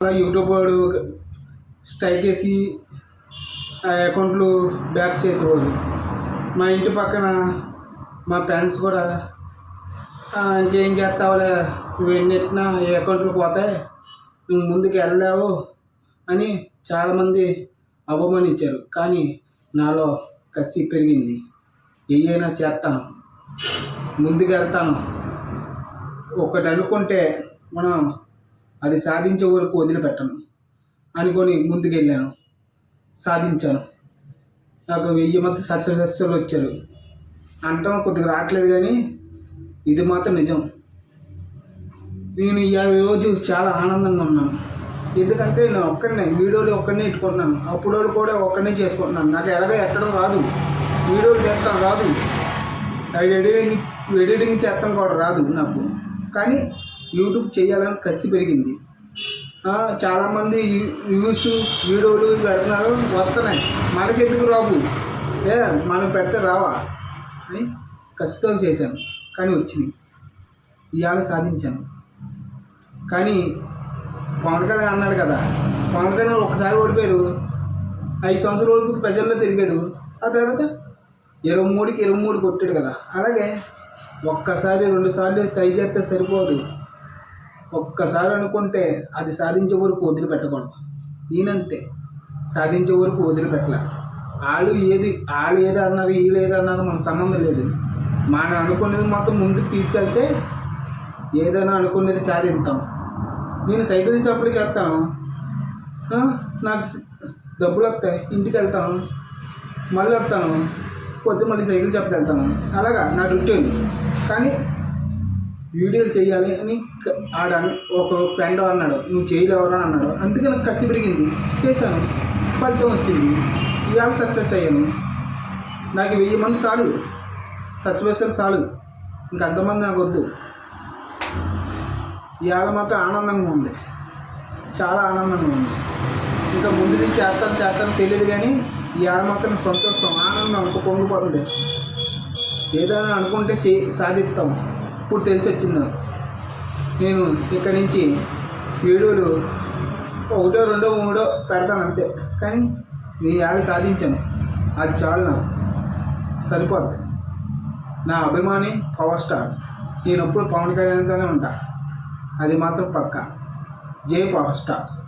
అలా యూట్యూబ్ వాడు స్ట్రైక్ వేసి ఆ అకౌంట్లు బ్యాక్ చేసేవాళ్ళు మా ఇంటి పక్కన మా ఫ్రెండ్స్ కూడా ఇంకేం చేస్తావులే? నువ్వు ఎన్నెట్టినా ఏ అకౌంట్లు పోతాయి నువ్వు ముందుకు వెళ్ళలేవు అని చాలామంది అవమానించారు. కానీ నాలో కసి పెరిగింది. ఏయైనా చేస్తాను ముందుకు వెళ్తాను. ఒకటి అనుకుంటే మనం అది సాధించే వరకు వదిలిపెట్టను. అనుకొని ముందుకెళ్ళాను. సాధించాను. నాకు వెయ్యి మంది సక్సెస్ఫుల్ వచ్చారు. అంటాం కొద్దిగా రావట్లేదు కానీ ఇది మాత్రం నిజం. నేను ఈ రోజు చాలా ఆనందంగా ఉన్నాను. ఎందుకంటే నేను ఒక్కడనే వీడియోలు ఒక్కడనే ఇట్టుకుంటున్నాను అప్పుడు కూడా ఒక్కడనే చేసుకుంటున్నాను. నాకు ఎలాగ ఎట్టడం రాదు. వీడియోలు చేస్తాం రాదు. ఎడిటింగ్ ఎడిటింగ్ చేస్తాం కూడా రాదు నాకు. కానీ యూట్యూబ్ చేయాలని కసి పెరిగింది. చాలామంది వ్యూస్ వీడియోలు పెడుతున్నారు వస్తున్నాయి. మనకెందుకు రావు? ఏ మనం పెడితే రావా? అని కసితో చేశాను. కానీ వచ్చినాయి. ఇవాళ సాధించాను. కానీ పవన్ కళ్యాణ్ అన్నాడు కదా పవన్ కళ్యాణ్ ఒకసారి ఓడిపోయాడు. ఐదు సంవత్సరాల వరకు ప్రజల్లో తిరిగాడు. ఆ తర్వాత ఇరవై మూడుకి ఇరవై మూడు కొట్టాడు కదా. అలాగే ఒక్కసారి రెండు సార్లు ట్రై చేస్తే సరిపోదు. ఒక్కసారి అనుకుంటే అది సాధించే వరకు వదిలిపెట్టకూడదు. ఈయనంతే. సాధించే వరకు వదిలిపెట్టలే. వాళ్ళు ఏది వాళ్ళు ఏది అన్నారు వీళ్ళు ఏది అన్నారు మన సంబంధం లేదు. మనం అనుకునేది మాత్రం ముందుకు తీసుకెళ్తే ఏదైనా అనుకునేది సాధిస్తాం నేను సైకిల్ సప్లై చేస్తాను. నాకు డబ్బులు వస్తాయి ఇంటికి వెళ్తాను. మళ్ళీ వస్తాను. పొద్దు మళ్ళీ సైకిల్ చెప్పి వెళ్తాను. అలాగా నా రొటీన్. కానీ వీడియోలు చేయాలి అని ఆడ ఒక ఫ్రెండ్ అన్నాడు నువ్వు చేయలేవరా అన్నాడు. అందుకే నాకు కసి పెరిగింది చేశాను. ఫలితం వచ్చింది. ఇవాళ సక్సెస్ అయ్యాను. నాకు వెయ్యి మంది చాలు. సక్సెస్ చాలు. ఇంక అంతమంది నాకు వద్దు. ఇవాళ మాత్రం ఆనందంగా ఉంది. చాలా ఆనందంగా ఉంది. ఇంకా ముందు నుంచి చేస్తాను చేస్తాను తెలియదు కానీ ఇవాళ మాత్రం సంతోషం ఆనందం ఒక పొంగిపోతుంది ఏదైనా అనుకుంటే చే సాధిస్తాం. ఇప్పుడు తెలిసి వచ్చింది నేను ఇక్కడి నుంచి వీడియోలు ఒకటో రెండో మూడో పెడతాను అంతే. కానీ నేను యాగ సాధించాను. అది చాలు నాకు. సరిపోద్ది నా అభిమాని పవర్ స్టార్. నేను ఎప్పుడు పవన్ కళ్యాణ్తోనే ఉంటా. అది మాత్రం పక్కా. జై పవర్ స్టార్.